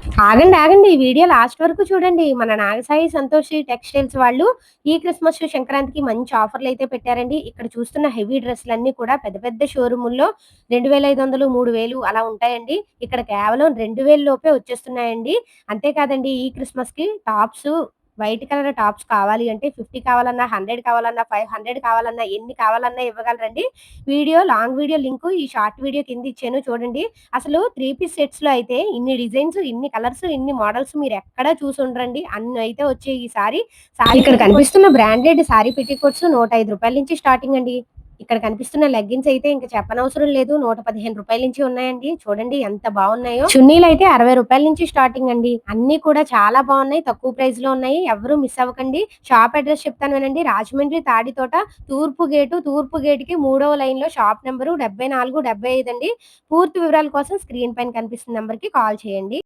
ఆగండి ఆగండి. ఈ వీడియో లాస్ట్ వరకు చూడండి. మన నాగసాయి సంతోషి టెక్స్టైల్స్ వాళ్ళు ఈ క్రిస్మస్ సంక్రాంతికి మంచి ఆఫర్లు అయితే పెట్టారండి. ఇక్కడ చూస్తున్న హెవీ డ్రెస్సులు అన్ని కూడా పెద్ద పెద్ద షోరూముల్లో రెండు వేల ఐదు వందలు మూడు వేలు అలా ఉంటాయండి. ఇక్కడ కేవలం రెండు వేల లోపే వచ్చేస్తున్నాయండి. అంతేకాదండి ఈ క్రిస్మస్కి టాప్స్ వైట్ కలర్ టాప్స్ కావాలి అంటే ఫిఫ్టీ కావాలన్నా హండ్రెడ్ కావాలన్నా ఫైవ్ హండ్రెడ్ కావాలన్నా ఎన్ని కావాలన్నా ఇవ్వగలరండి. వీడియో లాంగ్ వీడియో లింక్ ఈ షార్ట్ వీడియో కింద ఇచ్చాను చూడండి. అసలు త్రీ పీస్ సెట్స్లో అయితే ఇన్ని డిజైన్స్ ఇన్ని కలర్స్ ఇన్ని మోడల్స్ మీరు ఎక్కడా చూసి ఉండరండి. అన్ని అయితే వచ్చాయి ఈ సారీ. సారీ ఇక్కడ కనిపిస్తున్న బ్రాండెడ్ సారీ పెట్టికోట్స్ నూట ఐదు రూపాయల నుంచి స్టార్టింగ్ అండి. ఇక్కడ కనిపిస్తున్న లెగ్గిన్స్ అయితే ఇంకా చెప్పనవసరం లేదు. నూట పదిహేను రూపాయల నుంచి ఉన్నాయండి. చూడండి ఎంత బాగున్నాయో. చున్నీలు అయితే అరవై రూపాయల నుంచి స్టార్టింగ్ అండి. అన్ని కూడా చాలా బాగున్నాయి. తక్కువ ప్రైస్లో ఉన్నాయి. ఎవరు మిస్ అవ్వకండి. షాప్ అడ్రస్ చెప్తాను వినండి. రాజమండ్రి తాడితోట తూర్పు గేటు తూర్పు గేట్కి మూడవ లైన్లో షాప్ నెంబరు డెబ్బై నాలుగు డెబ్బై ఐదు అండి. పూర్తి వివరాల కోసం స్క్రీన్ పైన కనిపిస్తున్న నెంబర్కి కాల్ చేయండి.